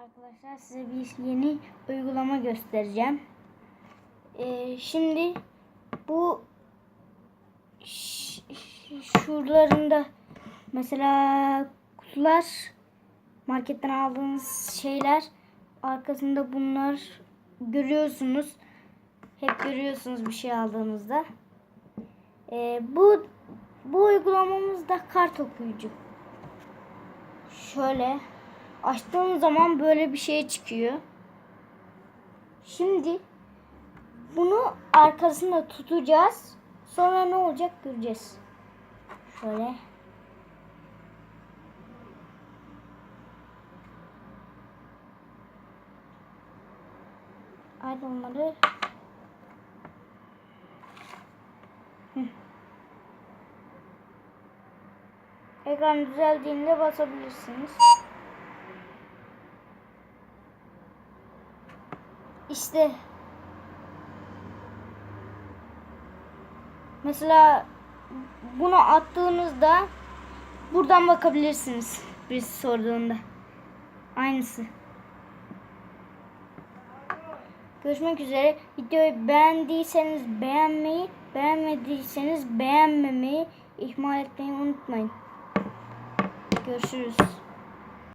arkadaşlar size bir yeni uygulama göstereceğim. Ee, şimdi bu şuralarında mesela kutular marketten aldığınız şeyler arkasında bunlar görüyorsunuz. Hep görüyorsunuz bir şey aldığınızda. Ee, bu bu uygulamamız da kart okuyucu. Şöyle açtığım zaman böyle bir şey çıkıyor. Şimdi bunu arkasında tutacağız. Sonra ne olacak göreceğiz. Şöyle. Hadi onları. Ekran düzeldiğinde basabilirsiniz. İşte mesela bunu attığınızda buradan bakabilirsiniz birisi sorduğunda. Aynısı. Görüşmek üzere. Videoyu beğendiyseniz beğenmeyi, beğenmediyseniz beğenmemeyi ihmal etmeyi unutmayın. Görüşürüz.